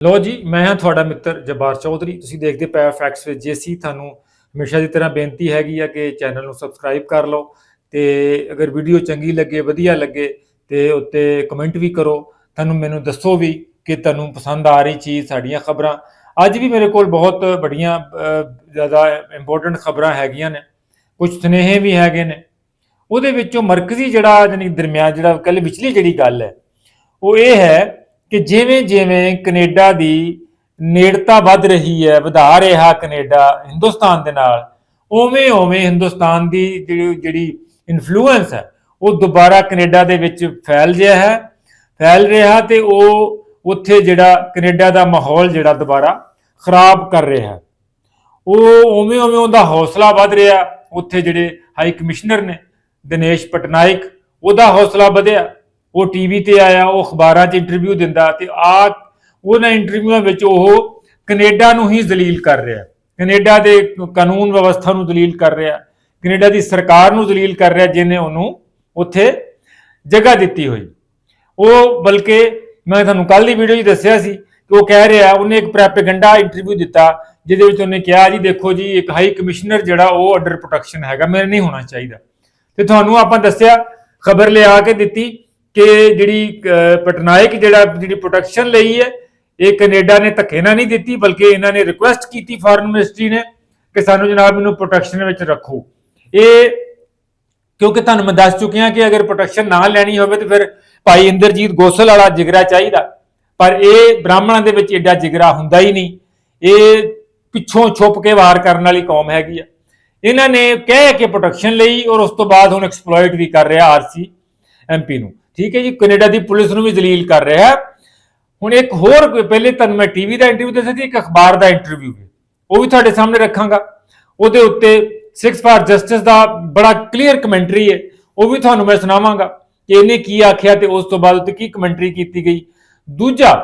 ਲੋ ਜੀ, ਮੈਂ ਹਾਂ ਤੁਹਾਡਾ ਮਿੱਤਰ ਜਬਾਰ ਚੌਧਰੀ। ਤੁਸੀਂ ਦੇਖਦੇ ਪਏ ਫੈਕਟਸ ਵਿੱਚ ਜੇਸੀ। ਤੁਹਾਨੂੰ ਹਮੇਸ਼ਾ ਦੀ ਤਰ੍ਹਾਂ ਬੇਨਤੀ ਹੈਗੀ ਆ ਕਿ ਚੈਨਲ ਨੂੰ ਸਬਸਕ੍ਰਾਈਬ ਕਰ ਲਓ ਤੇ ਅਗਰ ਵੀਡੀਓ ਚੰਗੀ ਲੱਗੇ, ਵਧੀਆ ਲੱਗੇ ਤੇ ਉੱਤੇ ਕਮੈਂਟ ਵੀ ਕਰੋ। ਤੁਹਾਨੂੰ ਮੈਨੂੰ ਦੱਸੋ ਵੀ ਕਿ ਤੁਹਾਨੂੰ ਪਸੰਦ ਆ ਰਹੀ ਚੀਜ਼, ਸਾਡੀਆਂ ਖਬਰਾਂ। ਅੱਜ ਵੀ ਮੇਰੇ ਕੋਲ ਬਹੁਤ ਬੜੀਆਂ ਜ਼ਿਆਦਾ ਇੰਪੋਰਟੈਂਟ ਖਬਰਾਂ ਹੈਗੀਆਂ ਨੇ। ਕੁਝ ਸੁਨੇਹੇ ਵੀ ਹੈਗੇ ਨੇ। ਉਹਦੇ ਵਿੱਚੋਂ ਮਰਕਜ਼ੀ ਜਿਹੜਾ ਜਾਨੀ ਦਰਮਿਆਨ ਜਿਹੜਾ ਕੱਲ ਵਿਚਲੀ ਜਿਹੜੀ ਗੱਲ ਹੈ, ਉਹ ਇਹ ਹੈ ਕਿ ਜਿਵੇਂ ਜਿਵੇਂ ਕੈਨੇਡਾ ਦੀ ਨੇੜਤਾ ਵੱਧ ਰਹੀ ਹੈ, ਵਧਾ ਰਿਹਾ ਕੈਨੇਡਾ ਹਿੰਦੁਸਤਾਨ ਦੇ ਨਾਲ, ਉਵੇਂ ਉਵੇਂ ਹਿੰਦੁਸਤਾਨ ਦੀ ਜਿਹੜੀ ਜਿਹੜੀ ਇਨਫਲੂਐਂਸ ਹੈ, ਉਹ ਦੁਬਾਰਾ ਕੈਨੇਡਾ ਦੇ ਵਿੱਚ ਫੈਲ ਰਿਹਾ ਹੈ। ਫੈਲ ਰਿਹਾ ਤੇ ਉਹ ਉੱਥੇ ਜਿਹੜਾ ਕੈਨੇਡਾ ਦਾ ਮਾਹੌਲ ਜਿਹੜਾ ਦੁਬਾਰਾ ਖਰਾਬ ਕਰ ਰਿਹਾ ਹੈ। ਉਹ ਉਵੇਂ ਉਵੇਂ ਉਹਦਾ ਹੌਸਲਾ ਵੱਧ ਰਿਹਾ, ਉੱਥੇ ਜਿਹੜੇ ਹਾਈ ਕਮਿਸ਼ਨਰ ਨੇ, ਦਿਨੇਸ਼ ਪਟਨਾਇਕ, ਉਹਦਾ ਹੌਸਲਾ ਵਧਿਆ। ਉਹ ਟੀਵੀ ਤੇ ਆਇਆ, ਉਹ ਅਖਬਾਰਾਂ 'ਚ ਇੰਟਰਵਿਊ ਦਿੰਦਾ ਤੇ ਆ ਉਹਨਾਂ ਇੰਟਰਵਿਊਆਂ ਵਿੱਚ ਉਹ ਕੈਨੇਡਾ ਨੂੰ ਹੀ ਜ਼ਲੀਲ ਕਰ ਰਿਹਾ। ਕੈਨੇਡਾ ਦੇ ਕਾਨੂੰਨ ਵਿਵਸਥਾ ਨੂੰ ਜ਼ਲੀਲ ਕਰ ਰਿਹਾ, ਕੈਨੇਡਾ ਦੀ ਸਰਕਾਰ ਨੂੰ ਜ਼ਲੀਲ ਕਰ ਰਿਹਾ ਜਿਹਨੇ ਉਹਨੂੰ ਉੱਥੇ ਜਗ੍ਹਾ ਦਿੱਤੀ ਹੋਈ। ਉਹ ਬਲਕਿ ਮੈਂ ਤੁਹਾਨੂੰ ਕੱਲ ਦੀ ਵੀਡੀਓ 'ਚ ਦੱਸਿਆ ਸੀ ਕਿ ਉਹ ਕਹਿ ਰਿਹਾ, ਉਹਨੇ ਇੱਕ ਪ੍ਰੈਪੇਗੰਡਾ ਇੰਟਰਵਿਊ ਦਿੱਤਾ, ਜਿਹਦੇ ਵਿੱਚ ਉਹਨੇ ਕਿਹਾ ਜੀ, ਦੇਖੋ ਜੀ, ਇੱਕ ਹਾਈ ਕਮਿਸ਼ਨਰ ਜਿਹੜਾ ਉਹ ਅੰਡਰ ਪ੍ਰੋਟੈਕਸ਼ਨ ਹੈਗਾ, ਮੇਰੇ ਨਹੀਂ ਹੋਣਾ ਚਾਹੀਦਾ। ਤੇ ਤੁਹਾਨੂੰ ਆਪਾਂ ਦੱਸਿਆ, ਖਬਰ ਲਿਆ ਕੇ ਦਿੱਤੀ ਕਿ ਜਿਹੜੀ ਪਟਨਾਇਕ ਜਿਹੜਾ ਜਿਹੜੀ ਪ੍ਰੋਟੈਕਸ਼ਨ ਲਈ ਹੈ, ਇਹ ਕੈਨੇਡਾ ਨੇ ਧੱਕੇ ਨਾਲ ਨਹੀਂ ਦਿੱਤੀ, ਬਲਕਿ ਇਹਨਾਂ ਨੇ ਰਿਕੁਐਸਟ ਕੀਤੀ ਫੋਰਨ ਮਿਨਿਸਟਰੀ ਨੇ ਕਿ ਸਾਨੂੰ ਜਨਾਬ ਇਹਨੂੰ ਪ੍ਰੋਟੈਕਸ਼ਨ ਵਿੱਚ ਰੱਖੋ। ਇਹ ਕਿਉਂਕਿ ਤੁਹਾਨੂੰ ਮੈਂ ਦੱਸ ਚੁੱਕਿਆ ਕਿ ਅਗਰ ਪ੍ਰੋਟੈਕਸ਼ਨ ਨਾ ਲੈਣੀ ਹੋਵੇ ਤਾਂ ਫਿਰ ਭਾਈ ਇੰਦਰਜੀਤ ਗੋਸਲ ਵਾਲਾ ਜਿਗਰਾ ਚਾਹੀਦਾ। ਪਰ ਇਹ ਬ੍ਰਾਹਮਣਾਂ ਦੇ ਵਿੱਚ ਏਡਾ ਜਿਗਰਾ ਹੁੰਦਾ ਹੀ ਨਹੀਂ। ਇਹ ਪਿੱਛੋਂ ਛੁਪ ਕੇ ਵਾਰ ਕਰਨ ਵਾਲੀ ਕੌਮ ਹੈਗੀ ਆ। ਇਹਨਾਂ ਨੇ ਕਹਿ ਕੇ ਪ੍ਰੋਟੈਕਸ਼ਨ ਲਈ ਔਰ ਉਸ ਤੋਂ ਬਾਅਦ ਹੁਣ ਐਕਸਪਲੋਇਟ ਵੀ ਕਰ ਰਿਹਾ ਆਰਸੀ ਐਮਪੀ ਨੂੰ। ਠੀਕ ਹੈ ਜੀ, ਕੈਨੇਡਾ ਦੀ ਪੁਲਿਸ ਨੂੰ ਵੀ ਜ਼ਲੀਲ ਕਰ ਰਿਹਾ ਹੈ। ਹੁਣ ਇੱਕ ਹੋਰ ਪਹਿਲੇ ਤੁਹਾਨੂੰ ਮੈਂ ਟੀਵੀ ਦਾ ਇੰਟਰਵਿਊ ਦੱਸਿਆ ਸੀ, ਇੱਕ ਅਖਬਾਰ ਦਾ ਇੰਟਰਵਿਊ ਹੈ ਉਹ ਵੀ ਤੁਹਾਡੇ ਸਾਹਮਣੇ ਰੱਖਾਂਗਾ। ਉਹਦੇ ਉੱਤੇ ਸਿਕਸ ਫਾਰ ਜਸਟਿਸ ਦਾ ਬੜਾ ਕਲੀਅਰ ਕਮੈਂਟਰੀ ਹੈ। ਉਹ ਵੀ ਤੁਹਾਨੂੰ ਮੈਂ ਸੁਣਾਵਾਂਗਾ ਕਿ ਇਹਨੇ ਕੀ ਆਖਿਆ ਤੇ ਉਸ ਤੋਂ ਬਾਅਦ ਉੱਤੇ ਕੀ ਕਮੈਂਟਰੀ ਕੀਤੀ ਗਈ। ਦੂਜਾ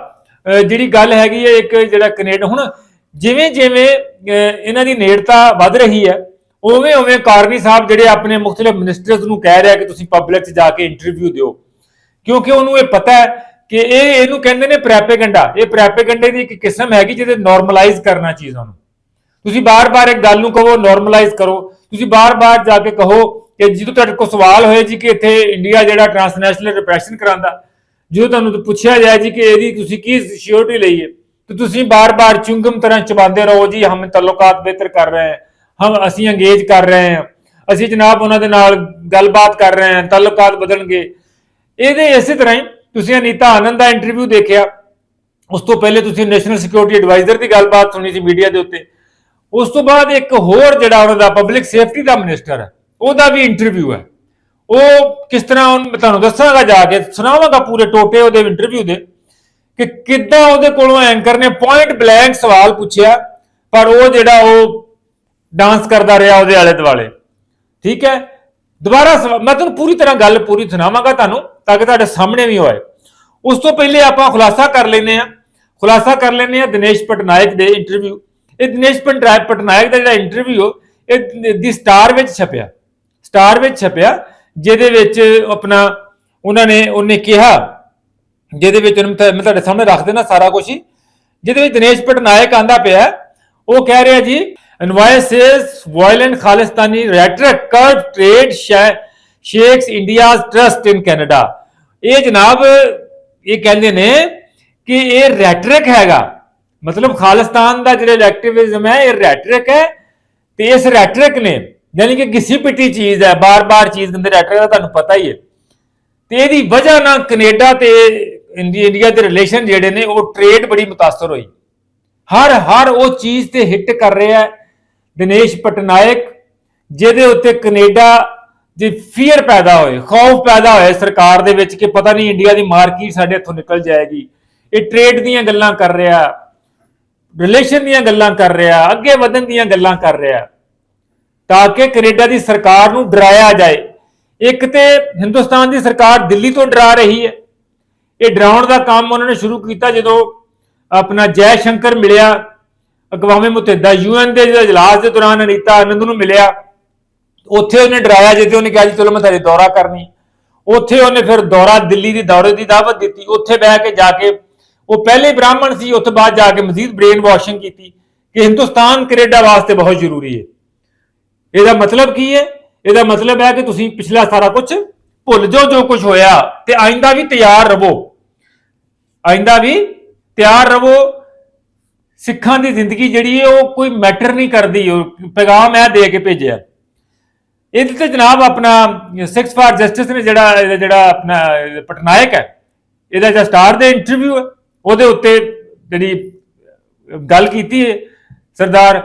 ਜਿਹੜੀ ਗੱਲ ਹੈਗੀ ਹੈ, ਇੱਕ ਜਿਹੜਾ ਕੈਨੇਡਾ, ਹੁਣ ਜਿਵੇਂ ਜਿਵੇਂ ਇਹਨਾਂ ਦੀ ਨੇੜਤਾ ਵੱਧ ਰਹੀ ਹੈ, ਉਵੇਂ ਉਵੇਂ ਕਾਰਨੀ ਸਾਹਿਬ ਜਿਹੜੇ ਆਪਣੇ ਮੁxtਲਫ ਮਿਨਿਸਟਰਸ ਨੂੰ ਕਹਿ ਰਿਹਾ ਕਿ ਤੁਸੀਂ ਪਬਲਿਕ 'ਚ ਜਾ ਕੇ ਇੰਟਰਵਿਊ ਦਿਓ। ਕਿਉਂਕਿ ਉਹਨੂੰ ਇਹ ਪਤਾ ਹੈ ਕਿ ਇਹ ਇਹਨੂੰ ਕਹਿੰਦੇ ਨੇ ਪ੍ਰੈਪੇਗੰਡਾ। ਇਹ ਪ੍ਰੈਪੇਗੰਡੇ ਦੀ ਇੱਕ ਕਿਸਮ ਹੈਗੀ ਜਿਹਦੇ ਨਾਰਮਲਾਈਜ਼ ਕਰਨਾ ਚੀਜ਼ਾਂ ਨੂੰ ਤੁਸੀਂ ਬਾਰ-ਬਾਰ ਇੱਕ ਗੱਲ ਨੂੰ ਕਹੋ ਨਾਰਮਲਾਈਜ਼ ਕਰੋ। ਤੁਸੀਂ ਬਾਰ-ਬਾਰ ਜਾ ਕੇ ਕਹੋ ਕਿ ਜਦੋਂ ਤੁਹਾਡੇ ਕੋਲ ਸਵਾਲ ਹੋਏ ਜੀ ਕਿ ਇੱਥੇ ਇੰਡੀਆ ਜਿਹੜਾ ਟ੍ਰਾਂਸਨੈਸ਼ਨਲ ਰਿਪਰੈਸ਼ਨ ਕਰਾਂਦਾ ਜਦੋਂ ਤੁਹਾਨੂੰ ਪੁੱਛਿਆ ਜਾਏ ਜੀ ਕਿ ਇਹਦੀ ਤੁਸੀਂ ਕੀ ਸਿਕਿਉਰਿਟੀ ਲਈ ਹੈ, ਤੇ ਤੁਸੀਂ ਬਾਰ-ਬਾਰ ਚੁੰਗਮ ਤਰ੍ਹਾਂ ਚਬਾਉਂਦੇ ਰਹੋ ਜੀ, ਹਮ ਤਲੁਕਾਤ ਬਿਹਤਰ ਕਰ ਰਹੇ ਹਾਂ, ਹਮ ਅਸੀਂ ਅੰਗੇਜ ਕਰ ਰਹੇ ਹਾਂ, ਅਸੀਂ ਜਨਾਬ ਉਹਨਾਂ ਦੇ ਨਾਲ ਗੱਲਬਾਤ ਕਰ ਰਹੇ ਹਾਂ, ਤਾਲੁਕਾਤ ਬਦਲਣਗੇ। ਇਹਦੇ ਇਸੇ ਤਰ੍ਹਾਂ ਹੀ ਤੁਸੀਂ ਅਨੀਤਾ ਆਨੰਦ ਦਾ ਇੰਟਰਵਿਊ ਦੇਖਿਆ। ਉਸ ਤੋਂ ਪਹਿਲੇ ਤੁਸੀਂ ਨੈਸ਼ਨਲ ਸਿਕਿਉਰਿਟੀ ਐਡਵਾਈਜ਼ਰ ਦੀ ਗੱਲਬਾਤ ਸੁਣੀ ਸੀ ਮੀਡੀਆ ਦੇ ਉੱਤੇ। ਉਸ ਤੋਂ ਬਾਅਦ ਇੱਕ ਹੋਰ ਜਿਹੜਾ ਉਹਨਾਂ ਦਾ ਪਬਲਿਕ ਸੇਫਟੀ ਦਾ ਮਿਨਿਸਟਰ ਹੈ, ਉਹਦਾ ਵੀ ਇੰਟਰਵਿਊ ਹੈ। ਉਹ ਕਿਸ ਤਰ੍ਹਾਂ ਉਹਨੂੰ ਤੁਹਾਨੂੰ ਦੱਸਾਂਗਾ ਜਾ ਕੇ, ਸੁਣਾਵਾਂਗਾ ਪੂਰੇ ਟੋਟੇ ਉਹਦੇ ਇੰਟਰਵਿਊ ਦੇ, ਕਿ ਕਿੱਦਾਂ ਉਹਦੇ ਕੋਲੋਂ ਐਂਕਰ ਨੇ ਪੁਆਇੰਟ ਬਲੈਂਕ ਸਵਾਲ ਪੁੱਛਿਆ, ਪਰ ਉਹ ਜਿਹੜਾ ਉਹ ਡਾਂਸ ਕਰਦਾ ਰਿਹਾ ਉਹਦੇ ਆਲੇ ਦੁਆਲੇ ਠੀਕ ਹੈ? ਦੁਬਾਰਾ ਸਵਾ- ਮੈਂ ਤੁਹਾਨੂੰ ਪੂਰੀ ਤਰ੍ਹਾਂ ਗੱਲ ਪੂਰੀ ਸੁਣਾਵਾਂਗਾ ਤੁਹਾਨੂੰ। ਤਾਂ ਕਿ ਤੁਹਾਡੇ ਸਾਹਮਣੇ ਵੀ ਹੋਏ। ਉਸ ਤੋਂ ਪਹਿਲੇ ਆਪਾਂ ਖੁਲਾਸਾ ਕਰ ਲੈਨੇ ਆ ਖੁਲਾਸਾ ਕਰ ਲੈਨੇ ਆ ਦਿਨੇਸ਼ ਪਟਨਾਇਕ ਦੇ ਇੰਟਰਵਿਊ ਇਹ ਦਿਨੇਸ਼ ਪਟਨਾਇਕ ਦਾ ਜਿਹੜਾ ਇੰਟਰਵਿਊ ਇਹ ਦੀ ਸਟਾਰ ਵਿੱਚ ਛਪਿਆ। ਸਟਾਰ ਵਿੱਚ ਛਪਿਆ, ਜਿਹਦੇ ਵਿੱਚ ਆਪਣਾ ਉਹਨਾਂ ਨੇ, ਉਹਨੇ ਕਿਹਾ, ਜਿਹਦੇ ਵਿੱਚ ਉਹਨੂੰ ਮੈਂ ਤੁਹਾਡੇ ਸਾਹਮਣੇ ਰੱਖ ਦੇਣਾ ਸਾਰਾ ਕੁਝ ਹੀ। ਜਿਹਦੇ ਵਿੱਚ ਦਿਨੇਸ਼ ਪਟਨਾਇਕ ਆਂਦਾ ਪਿਆ, ਉਹ ਕਹਿ ਰਿਹਾ ਜੀ envoy says violent Khalistani rhetoric curbs trade shakes India trust in Canada. ਇਹ ਜਨਾਬ, ਇਹ ਕਹਿੰਦੇ ਨੇ ਕਿ ਇਹ ਰੈਟਰਿਕ ਹੈਗਾ। ਮਤਲਬ ਖਾਲਿਸਤਾਨ ਦਾ ਜਿਹੜਾ ਐਕਟਿਵਿਜ਼ਮ ਹੈ, ਇਹ ਰੈਟਰਿਕ ਹੈ ਤੇ ਇਸ ਰੈਟਰਿਕ ਨੇ ਯਾਨੀ ਕਿ ਕਿਸੇ ਪਿੱਟੀ ਚੀਜ਼ ਹੈ, ਬਾਰ-ਬਾਰ ਚੀਜ਼ ਦੇ ਰੈਟਰਿਕ ਦਾ ਤੁਹਾਨੂੰ ਪਤਾ ਹੀ ਹੈ। ਤੇ ਇਹਦੀ ਵਜ੍ਹਾ ਨਾਲ ਕੈਨੇਡਾ ਤੇ ਇੰਡੀਆ ਦੇ ਰਿਲੇਸ਼ਨ ਜਿਹੜੇ ਨੇ, ਉਹ ਟ੍ਰੇਡ ਬੜੀ ਮੁਤਾਸਰ ਹੋਈ। ਹਰ ਹਰ ਉਹ ਚੀਜ਼ ਤੇ ਹਿੱਟ ਕਰ ਰਿਹਾ ਹੈ, ਦਿਨੇਸ਼ ਪਟਨਾਇਕ, ਜਿਹਦੇ ਉੱਤੇ ਕੈਨੇਡਾ ਜੇ ਫੀਅਰ ਪੈਦਾ ਹੋਏ, ਖੌਫ ਪੈਦਾ ਹੋਏ ਸਰਕਾਰ ਦੇ ਵਿੱਚ ਕਿ ਪਤਾ ਨਹੀਂ ਇੰਡੀਆ ਦੀ ਮਾਰਕੀਟ ਸਾਡੇ ਹੱਥੋਂ ਨਿਕਲ ਜਾਏਗੀ। ਇਹ ਟ੍ਰੇਡ ਦੀਆਂ ਗੱਲਾਂ ਕਰ ਰਿਹਾ ਰਿਲੇਸ਼ਨ ਦੀਆਂ ਗੱਲਾਂ ਕਰ ਰਿਹਾ, ਅੱਗੇ ਵਧਣ ਦੀਆਂ ਗੱਲਾਂ ਕਰ ਰਿਹਾ, ਤਾਂ ਕਿ ਕੈਨੇਡਾ ਦੀ ਸਰਕਾਰ ਨੂੰ ਡਰਾਇਆ ਜਾਏ। ਇੱਕ ਤੇ ਹਿੰਦੁਸਤਾਨ ਦੀ ਸਰਕਾਰ ਦਿੱਲੀ ਤੋਂ ਡਰਾ ਰਹੀ ਹੈ। ਇਹ ਡਰਾਉਣ ਦਾ ਕੰਮ ਉਹਨਾਂ ਨੇ ਸ਼ੁਰੂ ਕੀਤਾ ਜਦੋਂ ਆਪਣਾ ਜੈ ਸ਼ੰਕਰ ਮਿਲਿਆ। ਅਕਵਾਮੇ ਮੁਤਹਿਦਾ ਯੂਐਨ ਦੇ ਜਿਹੜੇ ਇਜਲਾਸ ਦੇ ਦੌਰਾਨ ਅਨੀਤਾ ਆਨੰਦ ਨੂੰ ਮਿਲਿਆ। ਉੱਥੇ ਉਹਨੇ ਡਰਾਇਆ ਜਿੱਥੇ ਉਹਨੇ ਕਿਹਾ ਜੀ, ਚਲੋ ਮੈਂ ਤੁਹਾਡੀ ਦੌਰਾ ਕਰਨੀ ਉੱਥੇ ਉਹਨੇ ਫਿਰ ਦੌਰਾ ਦਿੱਲੀ ਦੀ ਦੌਰੇ ਦੀ ਦਾਵਤ ਦਿੱਤੀ। ਉੱਥੇ ਬਹਿ ਕੇ ਜਾ ਕੇ ਉਹ ਪਹਿਲੇ ਬ੍ਰਾਹਮਣ ਸੀ ਉਸ ਬਾਅਦ ਜਾ ਕੇ ਮਜ਼ੀਦ ਬ੍ਰੇਨ ਵਾਸ਼ਿੰਗ ਕੀਤੀ ਕਿ ਹਿੰਦੁਸਤਾਨ, ਕੈਨੇਡਾ ਵਾਸਤੇ ਬਹੁਤ ਜ਼ਰੂਰੀ ਹੈ। ਇਹਦਾ ਮਤਲਬ ਕੀ ਹੈ? ਇਹਦਾ ਮਤਲਬ ਹੈ ਕਿ ਤੁਸੀਂ ਪਿਛਲਾ ਸਾਰਾ ਕੁਝ ਭੁੱਲ ਜਾਓ, ਜੋ ਕੁਝ ਹੋਇਆ, ਤੇ ਆਇੰਦਾ ਵੀ ਤਿਆਰ ਰਹੋ ਆਇੰਦਾ ਵੀ ਤਿਆਰ ਰਹੋ ਸਿੱਖਾਂ ਦੀ ਜ਼ਿੰਦਗੀ ਜਿਹੜੀ ਹੈ, ਉਹ ਕੋਈ ਮੈਟਰ ਨਹੀਂ ਕਰਦੀ। ਉਹ ਪੈਗਾਮ ਹੈ ਦੇ ਕੇ ਭੇਜਿਆ। ਇਹਦੇ ਤੇ ਜਨਾਬ ਆਪਣਾ ਸਿਕਸ ਫਾਰ ਜਸਟਿਸ ਨੇ ਜਿਹੜਾ, ਇਹਦਾ ਜਿਹੜਾ ਆਪਣਾ ਪਟਨਾਇਕ ਹੈ, ਇਹਦਾ ਜਿਹੜਾ ਸਟਾਰ ਦੇ ਇੰਟਰਵਿਊ ਹੈ, ਉਹਦੇ ਉੱਤੇ ਜਿਹੜੀ ਗੱਲ ਕੀਤੀ ਹੈ, ਸਰਦਾਰ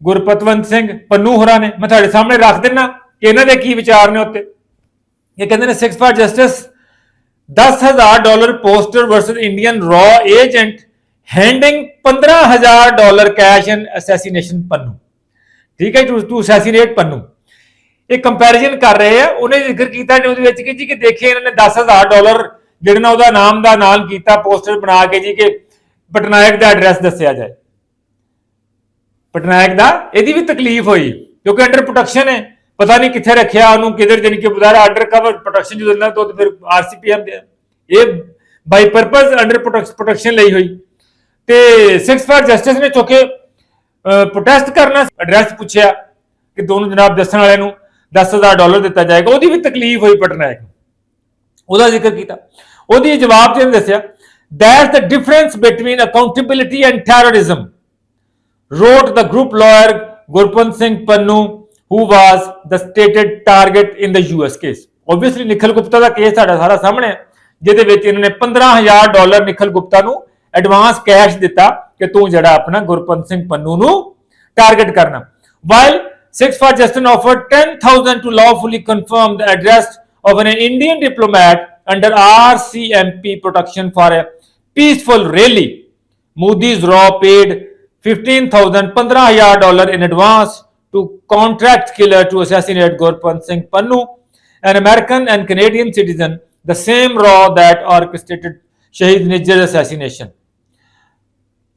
ਗੁਰਪਤਵੰਤ ਸਿੰਘ ਪੰਨੂ ਹੋਰਾਂ ਨੇ। ਮੈਂ ਤੁਹਾਡੇ ਸਾਹਮਣੇ ਰੱਖ ਦਿੰਨਾ ਕਿ ਇਹਨਾਂ ਦੇ ਕੀ ਵਿਚਾਰ ਨੇ ਉੱਤੇ। ਇਹ ਕਹਿੰਦੇ ਨੇ, Sikhs for justice 10000 dollar poster versus Indian raw agent handing 15000 dollar cash in assassination Pannu. ਠੀਕ ਹੈ ਟੂ ਅਸੈਸੀਨੇਟ ਪੰਨੂ। ਇਹ ਕੰਪੈਰੀਜ਼ਨ ਕਰ ਰਹੇ ਆ। ਉਹਨੇ ਜ਼ਿਕਰ ਕੀਤਾ ਨਿਊਜ਼ ਵਿੱਚ ਕਿ ਜੀ ਕਿ ਦੇਖੇ ਇਹਨਾਂ ਨੇ 10000 ਡਾਲਰ ਜਿਹੜਾ ਨਾ ਉਹਦਾ ਨਾਮ ਦਾ ਨਾਮ ਕੀਤਾ ਪੋਸਟਰ ਬਣਾ ਕੇ ਜੀ ਕਿ ਪਟਨਾਇਕ ਦਾ ਐਡਰੈਸ ਦੱਸਿਆ ਜਾਏ। ਪਟਨਾਇਕ ਦਾ, ਇਹਦੀ ਵੀ ਤਕਲੀਫ ਹੋਈ, ਕਿਉਂਕਿ ਅੰਡਰ ਪ੍ਰੋਟੈਕਸ਼ਨ ਹੈ। ਪਤਾ ਨਹੀਂ ਕਿੱਥੇ ਰੱਖਿਆ ਉਹਨੂੰ, ਕਿਧਰ ਜਾਨੀ ਕਿ ਬਜ਼ਾਰਾ ਅੰਡਰ ਕਵਰ ਪ੍ਰੋਟੈਕਸ਼ਨ ਜਦੋਂ ਨਾ ਤੋਂ ਫਿਰ ਆਰਸੀਪੀਐਮ ਦੇ ਇਹ ਬਾਈ ਪਰਪਸ ਅੰਡਰ ਪ੍ਰੋਟੈਕਸ਼ਨ ਲਈ ਹੋਈ। ਤੇ ਸਿਕਸ ਫਾਰ ਜਸਟਿਸ ਨੇ ਚੁੱਕੇ ਪ੍ਰੋਟੈਸਟ ਕਰਨਾ ਐਡਰੈਸ ਪੁੱਛਿਆ ਕਿ ਦੋਨੋਂ ਜਨਾਬ ਦੱਸਣ ਵਾਲਿਆਂ ਨੂੰ 10000 ਡਾਲਰ ਦਿੱਤਾ ਜਾਏਗਾ ਉਹਦੀ ਵੀ ਤਕਲੀਫ ਹੋਈ ਪਟਨਾਇਕ ਨੂੰ। ਉਹਦਾ ਜ਼ਿਕਰ ਕੀਤਾ। ਉਹਦੀ ਜਵਾਬ ਚ ਇਹਨੇ ਦੱਸਿਆ that's the difference between accountability and terrorism wrote the group lawyer Gurpant Singh Pannu, who was the stated target in the US case. Obviously, Nikhil Gupta ਦਾ ਕੇਸ ਸਾਡਾ ਸਾਰਾ ਸਾਹਮਣੇ ਹੈ ਜਿਹਦੇ ਵਿੱਚ ਇਹਨਾਂ ਨੇ 15000 ਡਾਲਰ ਨਿਖਲ ਗੁਪਤਾ ਨੂੰ ਐਡਵਾਂਸ ਕੈਸ਼ ਦਿੱਤਾ ਕਿ ਤੂੰ ਜਿਹੜਾ ਆਪਣਾ ਗੁਰਪੰਤ ਸਿੰਘ ਪੰਨੂ ਨੂੰ ਟਾਰਗੇਟ ਕਰਨਾ। While Sixth, Justin offered 10,000 to lawfully confirm the address of an Indian diplomat under RCMP protection for a peaceful rally. Moody's Raw paid $15,000 in advance to contract killer to assassinate Gurpan Singh Pannu, an American and Canadian citizen, the same Raw that orchestrated Shahid Nijjar assassination.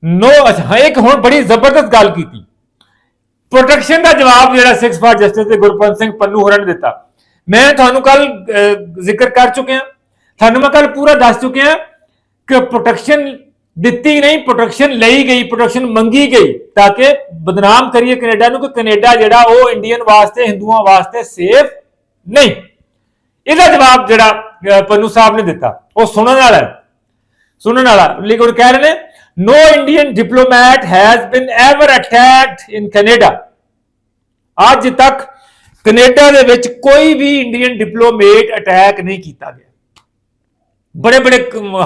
No, अच्छा एक हम बड़ी जबरदस्त गाल की थी protection ਦਾ ਜਵਾਬ ਜਿਹੜਾ 6 ਫਾਰ ਜਸਟਿਸ ਤੇ ਗੁਰਪੰਤ ਸਿੰਘ ਪੰਨੂ ਹੋਰਾਂ ਨੇ ਦਿੱਤਾ। ਮੈਂ ਤੁਹਾਨੂੰ ਕੱਲ ਜ਼ਿਕਰ ਕਰ ਚੁੱਕਿਆ। ਤੁਹਾਨੂੰ ਮੈਂ ਕੱਲ ਪੂਰਾ ਦੱਸ ਚੁੱਕਿਆ ਕਿ ਪ੍ਰੋਟੈਕਸ਼ਨ ਦਿੱਤੀ ਨਹੀਂ ਪ੍ਰੋਟੈਕਸ਼ਨ ਲਈ ਗਈ ਪ੍ਰੋਟੈਕਸ਼ਨ ਮੰਗੀ ਗਈ ਤਾਂ ਕਿ ਬਦਨਾਮ ਕਰੀਏ ਕੈਨੇਡਾ ਨੂੰ ਕਿ ਕੈਨੇਡਾ ਜਿਹੜਾ ਉਹ ਇੰਡੀਅਨ ਵਾਸਤੇ, ਹਿੰਦੂਆਂ ਵਾਸਤੇ ਸੇਫ ਨਹੀਂ। ਇਹਦਾ ਜਵਾਬ ਜਿਹੜਾ ਪੰਨੂ ਸਾਹਿਬ ਨੇ ਦਿੱਤਾ। ਉਹ ਸੁਣਨ ਵਾਲਾ ਸੁਣਨ ਵਾਲਾ। ਲੇਕਿਨ ਕਹਿ ਰਹੇ ਨੇ no indian diplomat has been ever attacked in canada. ਅੱਜ ਤੱਕ ਕੈਨੇਡਾ ਦੇ ਵਿੱਚ ਕੋਈ ਵੀ ਇੰਡੀਅਨ ਡਿਪਲੋਮੇਟ ਅਟੈਕ ਨਹੀਂ ਕੀਤਾ ਗਿਆ। ਬੜੇ ਬੜੇ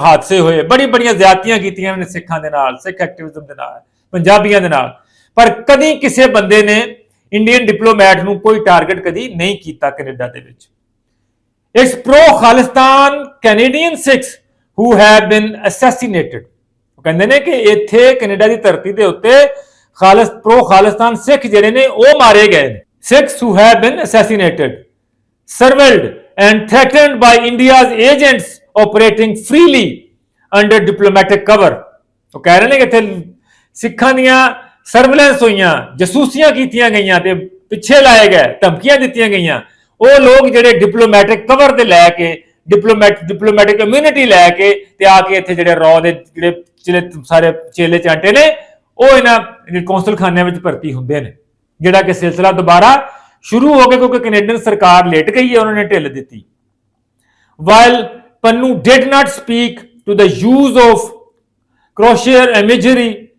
ਹਾਦਸੇ ਹੋਏ, ਬੜੀ ਬੜੀਆਂ ਜ਼ਿਆਦਤੀਆਂ ਕੀਤੀਆਂ ਨੇ ਸਿੱਖਾਂ ਦੇ ਨਾਲ, ਸਿੱਖ ਐਕਟਿਵਿਜ਼ਮ ਦੇ ਨਾਲ, ਪੰਜਾਬੀਆਂ ਦੇ ਨਾਲ। ਪਰ ਕਦੀ ਕਿਸੇ ਬੰਦੇ ਨੇ ਇੰਡੀਅਨ ਡਿਪਲੋਮੈਟ ਨੂੰ ਕੋਈ ਟਾਰਗੇਟ ਕਦੀ ਨਹੀਂ ਕੀਤਾ ਕੈਨੇਡਾ ਦੇ ਵਿੱਚ। It's pro Khalistan Canadian Sikhs who have been assassinated. ਕਹਿੰਦੇ ਨੇ ਕਿ ਇੱਥੇ ਕੈਨੇਡਾ ਦੀ ਧਰਤੀ ਦੇ ਉੱਤੇ ਖਾਲਿਸ ਪ੍ਰੋ ਖਾਲਿਸਤਾਨ ਸਿੱਖ ਜਿਹੜੇ ਨੇ ਉਹ ਮਾਰੇ ਗਏ ਨੇ Sikhs who have been assassinated, surveilled and threatened by India's agents operating freely under diplomatic cover. ਉਹ ਕਹਿ ਰਹੇ ਨੇ ਕਿ ਇੱਥੇ ਸਿੱਖਾਂ ਦੀਆਂ ਸਰਵੇਲੈਂਸ ਹੋਈਆਂ ਜਸੂਸੀਆਂ ਕੀਤੀਆਂ ਗਈਆਂ ਤੇ ਪਿੱਛੇ ਲਾਏ ਗਏ ਧਮਕੀਆਂ ਦਿੱਤੀਆਂ ਗਈਆਂ ਉਹ ਲੋਕ ਜਿਹੜੇ ਡਿਪਲੋਮੈਟਿਕ ਕਵਰ ਤੇ ਲੈ ਕੇ ਡਿਪਲੋਮੈਟ ਡਿਪਲੋਮੈਟਿਕ ਕਮਿਊਨਿਟੀ ਲੈ ਕੇ ਤੇ ਆ ਕੇ ਇੱਥੇ ਜਿਹੜੇ ਰॉ ਦੇ ਜਿਹੜੇ ਚਿਲੇ ਸਾਰੇ ਚੇਲੇ ਚਾਂਟੇ ਨੇ ਉਹ ਇਹਨਾਂ ਕੌਂਸਲ ਖਾਨਿਆਂ ਵਿੱਚ ਭਰਤੀ ਹੁੰਦੇ ਨੇ ਜਿਹੜਾ ਕਿ ਸਿਲਸਿਲਾ ਦੁਬਾਰਾ ਸ਼ੁਰੂ ਹੋ ਗਿਆ ਕਿਉਂਕਿ ਕੈਨੇਡੀਅਨ ਸਰਕਾਰ ਲੇਟ ਗਈ ਹੈ ਉਹਨਾਂ ਨੇ ਢਿੱਲ ਦਿੱਤੀ while Pannu did not speak to the use of crochet imagery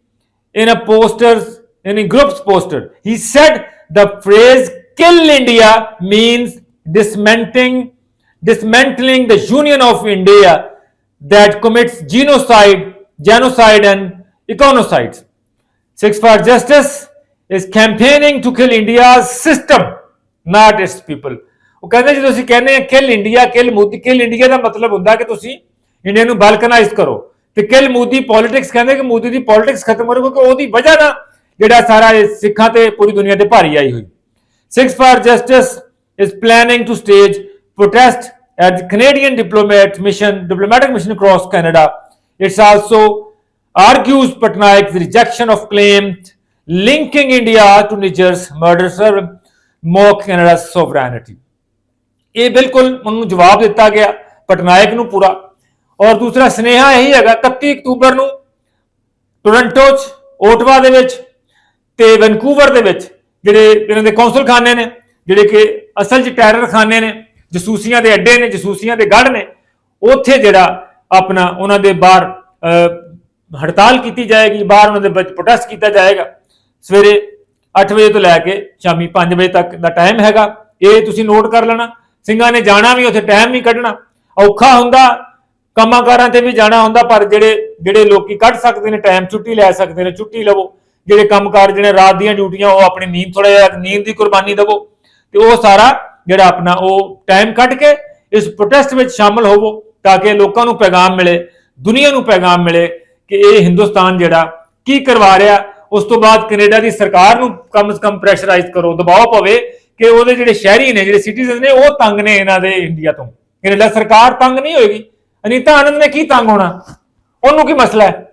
in a posters in a group's poster. He said the phrase "kill India" means dismantling dismantling the union of India that commits genocide, genocide and econocide. Six for Justice is campaigning to kill India's system, not its people. ਉਹ ਕਹਿੰਦੇ ਜਦੋਂ ਅਸੀਂ ਕਹਿੰਦੇ ਆ kill India kill Modi kill India ਦਾ ਮਤਲਬ ਹੁੰਦਾ ਕਿ ਤੁਸੀਂ ਇੰਡੀਆ ਨੂੰ ਬਲਕਨਾਈਜ਼ ਕਰੋ ਤੇ ਕਿਲ ਮੋਦੀ ਪੋਲਿਟਿਕਸ ਕਹਿੰਦੇ ਕਿ ਮੋਦੀ ਦੀ ਪੋਲਿਟਿਕਸ ਖਤਮ ਕਰੋ ਕਿਉਂਕਿ ਉਹਦੀ ਵਜ੍ਹਾ ਨਾਲ ਜਿਹੜਾ ਸਾਰਾ ਸਿੱਖਾਂ ਤੇ ਪੂਰੀ ਦੁਨੀਆ ਤੇ ਭਾਰੀ ਆਈ ਹੋਈ Sikhs for justice is planning to stage protest at Canadian diplomat mission diplomatic mission across Canada It's also argues Patnaik's rejection of claims linking India to Niger's murder mock Canada's sovereignty. ਇਹ ਬਿਲਕੁਲ ਉਹਨੂੰ ਜਵਾਬ ਦਿੱਤਾ ਗਿਆ ਪਟਨਾਇਕ ਨੂੰ ਪੂਰਾ ਔਰ ਦੂਸਰਾ ਸੁਨੇਹਾ ਇਹੀ ਹੈਗਾ 31 ਅਕਤੂਬਰ ਨੂੰ ਟੋਰਾਂਟੋ 'ਚ ਓਟਵਾ ਦੇ ਵਿੱਚ ਤੇ ਵੈਨਕੂਵਰ ਦੇ ਵਿੱਚ ਜਿਹੜੇ ਇਹਨਾਂ ਦੇ ਕੌਂਸਲ ਖਾਨੇ ਨੇ, ਜਿਹੜੇ ਕਿ ਅਸਲ 'ਚ ਟੈਰਰ ਖਾਨੇ ਨੇ, ਜਸੂਸੀਆਂ ਦੇ ਅੱਡੇ ਨੇ, ਜਸੂਸੀਆਂ ਦੇ ਗੜ ਨੇ, ਉੱਥੇ ਜਿਹੜਾ ਆਪਣਾ ਉਹਨਾਂ ਦੇ ਬਾਹਰ ਅਹ, ਹੜਤਾਲ ਕੀਤੀ ਜਾਏਗੀ ਬਾਹਰ ਉਹਨਾਂ ਦੇ ਵਿੱਚ ਪ੍ਰੋਟੈਸਟ ਕੀਤਾ ਜਾਏਗਾ। ਸਵੇਰੇ 8 ਵਜੇ ਤੋਂ ਲੈ ਕੇ ਸ਼ਾਮੀ 5 ਵਜੇ ਤੱਕ ਦਾ ਟਾਈਮ ਹੈਗਾ। ਇਹ ਤੁਸੀਂ ਨੋਟ ਕਰ ਲੈਣਾ। ਸਿੰਘਾਂ ਨੇ ਜਾਣਾ ਵੀ ਉੱਥੇ ਟਾਈਮ ਨਹੀਂ ਕੱਢਣਾ। ਔਖਾ ਹੁੰਦਾ ਕੰਮਾਂਕਾਰਾਂ ਤੇ ਵੀ ਜਾਣਾ ਹੁੰਦਾ ਪਰ ਜਿਹੜੇ ਜਿਹੜੇ ਲੋਕੀ ਕੱਢ ਸਕਦੇ ਨੇ ਟਾਈਮ ਛੁੱਟੀ ਲੈ ਸਕਦੇ ਨੇ ਛੁੱਟੀ ਲਵੋ। ਜਿਹੜੇ ਕੰਮਕਾਰ ਜਿਹੜੇ ਰਾਤ ਦੀਆਂ ਡਿਊਟੀਆਂ ਉਹ ਆਪਣੀ ਨੀਂਦ ਥੋੜਾ ਜਿਹਾ ਨੀਂਦ ਦੀ ਕੁਰਬਾਨੀ ਦੇਵੋ। ਤੇ ਉਹ ਸਾਰਾ ਜਿਹੜਾ ਆਪਣਾ ਉਹ ਟਾਈਮ ਕੱਢ ਕੇ ਇਸ ਪ੍ਰੋਟੈਸਟ ਵਿੱਚ ਸ਼ਾਮਲ ਹੋਵੋ। ਤਾਂ ਕਿ ਲੋਕਾਂ ਨੂੰ ਪੈਗਾਮ ਮਿਲੇ, ਦੁਨੀਆ ਨੂੰ ਪੈਗਾਮ ਮਿਲੇ ਕਿ ਇਹ ਹਿੰਦੁਸਤਾਨ ਜਿਹੜਾ ਕੀ ਕਰਵਾ ਰਿਹਾ, ਉਸ ਤੋਂ ਬਾਅਦ ਕੈਨੇਡਾ ਦੀ ਸਰਕਾਰ ਨੂੰ ਕਮ ਸੇ ਕਮ ਪ੍ਰੈਸ਼ਰਾਈਜ਼ ਕਰੋ ਦਬਾਅ ਪਵੇ ਕਿ ਉਹਦੇ ਜਿਹੜੇ ਸ਼ਹਿਰੀ ਨੇ, ਜਿਹੜੇ ਸਿਟੀਜ਼ਨ ਨੇ, ਉਹ ਤੰਗ ਨੇ ਇਹਨਾਂ ਦੇ ਇੰਡੀਆ ਤੋਂ। ਕੈਨੇਡਾ ਸਰਕਾਰ ਤੰਗ ਨਹੀਂ ਹੋਏਗੀ। ਅਨੀਤਾ ਆਨੰਦ ਨੇ ਕੀ ਤੰਗ ਹੋਣਾ? ਉਹਨੂੰ ਕੀ ਮਸਲਾ ਹੈ?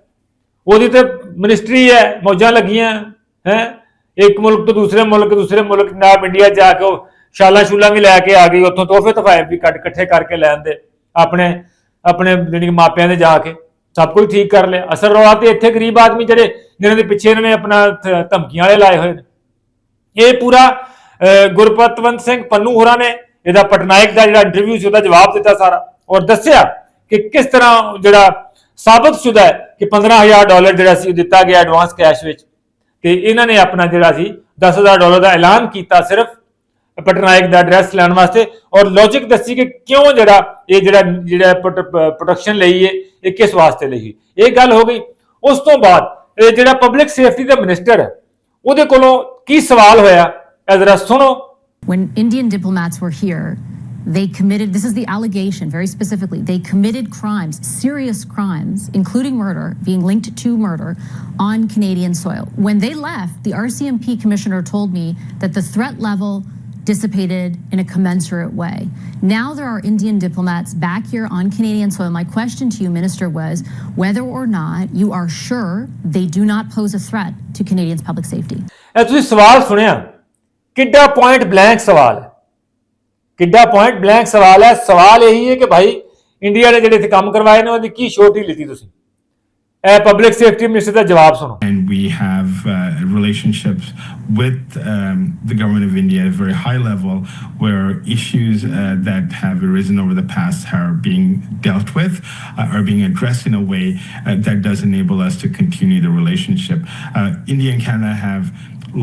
ਉਹਦੀ ਤੇ ਮਿਨਿਸਟਰੀ ਹੈ, ਮੌਜਾਂ ਲੱਗੀਆਂ, ਹੈ? ਇੱਕ ਮੁਲਕ ਤੋਂ ਦੂਸਰੇ ਮੁਲਕ ਦੂਸਰੇ ਮੁਲਕ ਜਨਾਬ ਇੰਡੀਆ ਜਾ ਕੇ ਉਹ ਸ਼ਾਲਾਂ ਸ਼ੂਲਾਂ ਵੀ ਲੈ ਕੇ ਆ ਗਈ, ਉੱਥੋਂ ਤੋਹਫੇ ਤਫਾਇਲ ਵੀ ਕੱਢ, ਇਕੱਠੇ ਕਰਕੇ ਲੈ ਆਂਦੇ ਆਪਣੇ ਆਪਣੇ ਜਿਹੜੀ ਮਾਪਿਆਂ ਦੇ ਜਾ ਕੇ ਸਭ ਕੁਝ ਠੀਕ ਕਰ ਲਿਆ। ਅਸਰ ਰੌਲਾ ਤੇ ਇੱਥੇ ਗਰੀਬ ਆਦਮੀ ਜਿਹੜੇ ਜਿਹਨਾਂ ਦੇ ਪਿੱਛੇ ਇਹਨਾਂ ਨੇ ਆਪਣਾ ਧਮਕੀਆਂ ਵਾਲੇ ਲਾਏ ਹੋਏ ਨੇ। ਇਹ ਪੂਰਾ ਗੁਰਪਤਵੰਤ ਸਿੰਘ ਪੰਨੂ ਹੋਰਾਂ ਨੇ ਇਹਦਾ ਪਟਨਾਇਕ ਦਾ ਜਿਹੜਾ ਇੰਟਰਵਿਊ ਸੀ ਉਹਦਾ ਜਵਾਬ ਦਿੱਤਾ ਸਾਰਾ ਔਰ ਦੱਸਿਆ ਕਿ ਕਿਸ ਤਰ੍ਹਾਂ ਜਿਹੜਾ ਸਾਬਤ ਸ਼ੁਦਾ ਹੈ ਕਿ 15000 ਡਾਲਰ ਜਿਹੜਾ ਸੀ ਉਹ ਦਿੱਤਾ ਗਿਆ ਐਡਵਾਂਸ ਕੈਸ਼ ਵਿੱਚ। ਤੇ ਇਹਨਾਂ ਨੇ ਆਪਣਾ ਜਿਹੜਾ ਸੀ 10000 ਡਾਲਰ ਦਾ ਐਲਾਨ ਕੀਤਾ ਸਿਰਫ ਪਟਨਾਇਕ ਦਾ ਐਡਰੈਸ ਲੈਣ ਵਾਸਤੇ ਔਰ ਲੌਜੀਕ ਦੱਸੀ ਕਿ ਕਿਉਂ ਜਿਹੜਾ ਇਹ ਜਿਹੜਾ ਜਿਹੜਾ ਪ੍ਰੋਟੈਕਸ਼ਨ ਲਈ ਹੈ ਇਹ ਕਿਸ ਵਾਸਤੇ ਲਈ ਇਹ ਗੱਲ ਹੋ ਗਈ ਉਸ ਤੋਂ ਬਾਅਦ ਇਹ ਜਿਹੜਾ ਪਬਲਿਕ ਸੇਫਟੀ ਦਾ ਮਿਨਿਸਟਰ ਹੈ ਉਹਦੇ ਕੋਲੋਂ ਕੀ ਸਵਾਲ ਹੋਇਆ ਇਹ ਜ਼ਰਾ ਸੁਣੋ When Indian diplomats were here, they committed, this is the allegation very specifically, they committed crimes, serious crimes, including murder, being linked to murder, on Canadian soil. When they left, the RCMP commissioner told me that the threat level dissipated in a commensurate way. Now there are Indian diplomats back here on Canadian soil. My question to you, Minister, was whether or not you are sure they do not pose a threat to Canadians' public safety. ਇਹ ਤੁਸੀਂ ਸਵਾਲ ਸੁਣਿਆ ਕਿੱਡਾ point blank ਸਵਾਲ ਹੈ ਕਿੱਡਾ point blank ਸਵਾਲ ਹੈ ਸਵਾਲ ਇਹੀ ਹੈ ਕਿ ਭਾਈ ਇੰਡੀਆ ਨੇ ਜਿਹੜੇ ਇੱਥੇ ਕੰਮ ਕਰਵਾਏ ਨੇ ਉਹਦੀ ਕੀ ਛੋਟੀ ਲਿੱਤੀ ਤੁਸੀਂ ਇਹ ਪਬਲਿਕ ਸੇਫਟੀ ਮਿਨਿਸਟਰ ਦਾ ਜਵਾਬ ਸੁਣੋ and we have uh, relationships with um, the government of India at a very high level where issues uh, that have arisen over the past are being dealt with, uh, are being addressed in a way uh, that does enable us to continue the relationship. Uh, India and Canada have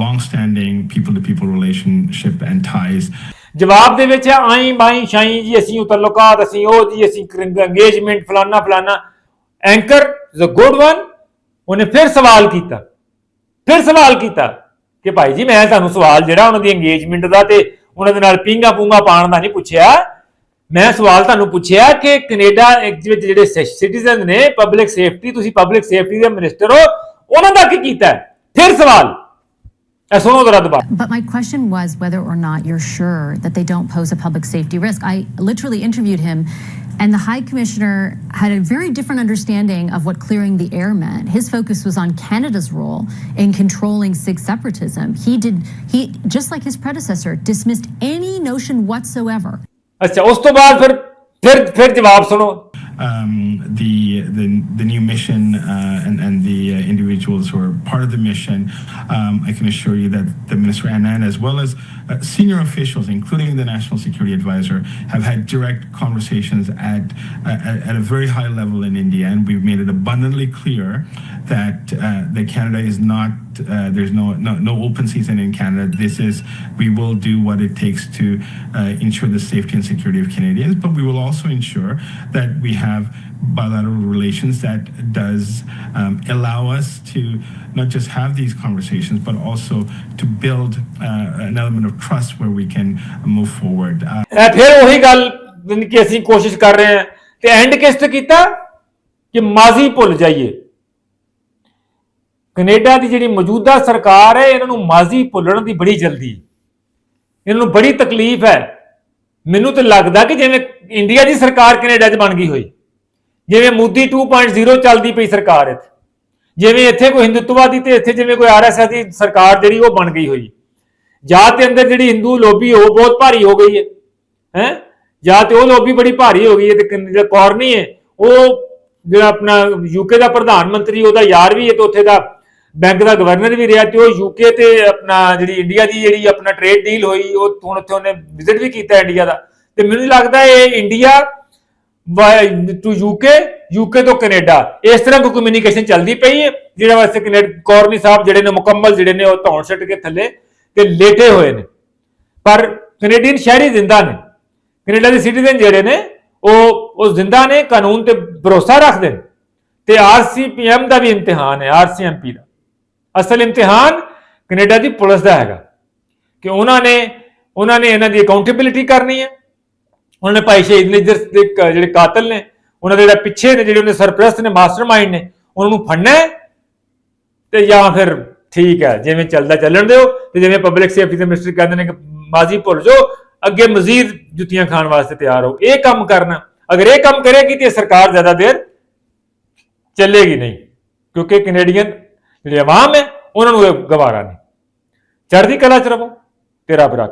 long-standing people-to-people relationship and ties. ਜਵਾਬ ਦੇ ਵਿੱਚ ਹੈ ਆਈ ਬਾਈ ਸ਼ਾਈ ਜੀ ਅਸੀਂ ਉਤਲੁਕਾਤ ਅਸੀਂ ਉਹ ਜੀ ਅਸੀਂ ਅੰਗੇਜਮੈਂਟ ਫਲਾਨਾ ਫਲਾਨਾ anchor is a good one ਉਹਨੇ ਫਿਰ ਸਵਾਲ ਕੀਤਾ। ਫਿਰ ਸਵਾਲ ਕੀਤਾ ਕਿ ਭਾਈ ਜੀ ਮੈਂ ਤੁਹਾਨੂੰ ਸਵਾਲ ਜਿਹੜਾ ਉਹਨਾਂ ਦੀ ਅੰਗੇਜਮੈਂਟ ਦਾ ਤੇ ਉਹਨਾਂ ਦੇ ਨਾਲ ਪਿੰਗਾ ਪੂੰਗਾ ਪਾਣ ਦਾ ਨਹੀਂ ਪੁੱਛਿਆ। ਮੈਂ ਸਵਾਲ ਤੁਹਾਨੂੰ ਪੁੱਛਿਆ ਕਿ ਕੈਨੇਡਾ ਵਿੱਚ ਜਿਹੜੇ ਸਿਟੀਜ਼ਨ ਨੇ ਪਬਲਿਕ ਸੇਫਟੀ ਤੁਸੀਂ ਪਬਲਿਕ ਸੇਫਟੀ ਦੇ ਮਿਨਿਸਟਰ ਹੋ ਉਹਨਾਂ ਦਾ ਕੀ ਕੀਤਾ ਫਿਰ ਸਵਾਲ। ਸੁਣੋ But my question was whether or not you're sure that they don't pose a public safety risk. I literally interviewed him, and the High Commissioner had a very different understanding of what clearing the air meant. His focus was on Canada's role in controlling Sikh separatism. He did, he, just like his predecessor, dismissed any notion whatsoever ਅੱਛਾ ਉਸ ਤੋਂ ਬਾਅਦ ਫਿਰ ਫਿਰ ਫਿਰ ਜਵਾਬ ਸੁਣੋ um, the, the the new mission uh, and and the uh, individuals who are part of the mission. Um, I can assure you that the Minister Anand, as well as uh, senior officials, including the National Security Advisor, have had direct conversations at uh, at, at a very high level in India, and we've made it abundantly clear that uh, that Canada is not. Uh, there's no, no no open season in Canada. This is we will do what it takes to uh, ensure the safety and security of Canadians, but we will also ensure that we have bilateral relations that does um, allow us to not just have these conversations, but also to build uh, an element of trust where we can move forward. Uh, ਇਹ ਫਿਰ ਉਹੀ ਗੱਲ ਜਾਣੀ ਕਿ ਅਸੀਂ ਕੋਸ਼ਿਸ਼ ਕਰ ਰਹੇ ਹਾਂ ਤੇ ਐਂਡ ਕਿਸ ਤੇ ਕੀਤਾ ਕਿ ਮਾਜ਼ੀ ਭੁੱਲ ਜਾਈਏ ਕੈਨੇਡਾ ਦੀ ਜਿਹੜੀ ਮੌਜੂਦਾ ਸਰਕਾਰ ਹੈ, ਇਹਨਾਂ ਨੂੰ ਮਾਜ਼ੀ ਭੁੱਲਣ ਦੀ ਬੜੀ ਜਲਦੀ ਇਹਨਾਂ ਨੂੰ ਬੜੀ ਤਕਲੀਫ ਹੈ। ਮੈਨੂੰ ਤਾਂ ਲੱਗਦਾ ਕਿ ਜਿਵੇਂ ਇੰਡੀਆ ਦੀ ਸਰਕਾਰ ਕੈਨੇਡਾ 'ਚ ਬਣ ਗਈ ਹੋਈ, ਜਿਵੇਂ ਮੋਦੀ 2.0 ਚੱਲਦੀ ਪਈ ਸਰਕਾਰ ਇੱਥੇ, ਜਿਵੇਂ ਇੱਥੇ ਕੋਈ ਹਿੰਦੂਤਵਾਦੀ ਤੇ ਇੱਥੇ ਜਿਵੇਂ ਕੋਈ ਆਰਐਸਐਸ ਦੀ ਸਰਕਾਰ ਜਿਹੜੀ ਉਹ ਬਣ ਗਈ ਹੋਈ। ਜਾਂ ਤੇ ਅੰਦਰ ਜਿਹੜੀ ਹਿੰਦੂ ਲੋਬੀ ਉਹ ਬਹੁਤ ਭਾਰੀ ਹੋ ਗਈ ਹੈ ਹੈ? ਜਾਂ ਤੇ ਉਹ ਲੋਬੀ ਬੜੀ ਭਾਰੀ ਹੋ ਗਈ ਹੈ ਤੇ ਜਿਹੜਾ ਕੌਰਨੀ ਹੈ, ਉਹ ਜਿਹੜਾ ਆਪਣਾ ਯੂਕੇ ਦਾ ਪ੍ਰਧਾਨ ਮੰਤਰੀ, ਉਹਦਾ ਯਾਰ ਵੀ ਹੈ ਤੇ ਉੱਥੇ ਦਾ ਬੈਂਕ ਦਾ ਗਵਰਨਰ ਵੀ ਰਿਹਾ ਤੇ ਉਹ ਯੂਕੇ ਤੇ ਆਪਣਾ ਜਿਹੜੀ ਇੰਡੀਆ ਦੀ ਜਿਹੜੀ ਆਪਣਾ ਟ੍ਰੇਡ ਡੀਲ ਹੋਈ, ਉਹ ਹੁਣ ਉੱਥੇ ਉਹਨੇ ਵਿਜ਼ਿਟ ਵੀ ਕੀਤਾ ਇੰਡੀਆ ਦਾ। ਤੇ ਮੈਨੂੰ ਲੱਗਦਾ ਇਹ ਇੰਡੀਆ ਟੂ ਯੂਕੇ ਯੂਕੇ ਤੋਂ ਕੈਨੇਡਾ ਇਸ ਤਰ੍ਹਾਂ ਕੋਈ ਕਮਿਊਨੀਕੇਸ਼ਨ ਚੱਲਦੀ ਪਈ ਹੈ, ਜਿਹੜਾ ਵਾਸਤੇ ਕੈਨੇਡਾ ਕੌਰਨੀ ਸਾਹਿਬ ਜਿਹੜੇ ਨੇ ਮੁਕੰਮਲ ਜਿਹੜੇ ਨੇ ਉਹ ਧੌਣ ਛੱਡ ਕੇ ਥੱਲੇ ਤੇ ਲੇਟੇ ਹੋਏ ਨੇ। ਪਰ ਕੈਨੇਡੀਅਨ ਸ਼ਹਿਰੀ ਜ਼ਿੰਦਾ ਨੇ। ਕੈਨੇਡਾ ਦੇ ਸਿਟੀਜ਼ਨ ਜਿਹੜੇ ਨੇ, ਉਹ ਉਹ ਜ਼ਿੰਦਾ ਨੇ, ਕਾਨੂੰਨ ਤੇ ਭਰੋਸਾ ਰੱਖਦੇ ਨੇ। ਤੇ ਆਰਸੀਪੀਐਮ ਦਾ ਵੀ ਇਮਤਿਹਾਨ ਹੈ ਆਰਸੀਐਮਪੀ ਦਾ। ਅਸਲ ਇਮਤਿਹਾਨ ਕੈਨੇਡਾ ਦੀ ਪੁਲਿਸ ਦਾ ਹੈਗਾ ਕਿ ਉਹਨਾਂ ਨੇ ਉਹਨਾਂ ਨੇ ਇਹਨਾਂ ਦੀ ਅਕਾਊਂਟੇਬਿਲਿਟੀ ਕਰਨੀ ਹੈ। ਉਹਨਾਂ ਨੇ ਭਾਈ ਸ਼ਹੀਦ ਨਿਜਰ ਦੇ ਜਿਹੜੇ ਕਾਤਲ ਨੇ, ਉਹਨਾਂ ਦੇ ਜਿਹੜੇ ਪਿੱਛੇ ਨੇ, ਜਿਹੜੇ ਉਹਨੇ ਸਰਪ੍ਰਸਤ ਨੇ ਮਾਸਟਰਮਾਈਂਡ ਨੇ, ਉਹਨਾਂ ਨੂੰ ਫੜਨਾ ਹੈ ਤੇ ਜਾਂ ਫਿਰ ਠੀਕ ਹੈ, ਜਿਵੇਂ ਚੱਲਦਾ ਚੱਲਣ ਦਿਓ ਤੇ ਜਿਵੇਂ ਪਬਲਿਕ ਸੇਫਟੀ ਦੇ ਮਿਨਿਸਟਰ ਕਹਿੰਦੇ ਨੇ ਕਿ ਮਾਜ਼ੀ ਭੁੱਲ ਜਾਓ, ਅੱਗੇ ਮਜ਼ੀਦ ਜੁੱਤੀਆਂ ਖਾਣ ਵਾਸਤੇ ਤਿਆਰ ਹੋ। ਇਹ ਕੰਮ ਕਰਨਾ, ਅਗਰ ਇਹ ਕੰਮ ਕਰੇਗੀ ਤੇ ਸਰਕਾਰ ਜ਼ਿਆਦਾ ਦੇਰ ਚੱਲੇਗੀ ਨਹੀਂ, ਕਿਉਂਕਿ ਕੈਨੇਡੀਅਨ ਜਿਹੜੇ ਆਵਾਮ ਹੈ ਉਹਨਾਂ ਨੂੰ ਇਹ ਗਵਾਰਾ ਨਹੀਂ ਚੜ੍ਹਦੀ ਕਲਾ ਚ ਰਵੋ ਤੇਰਾ ਬਰਾਖਾ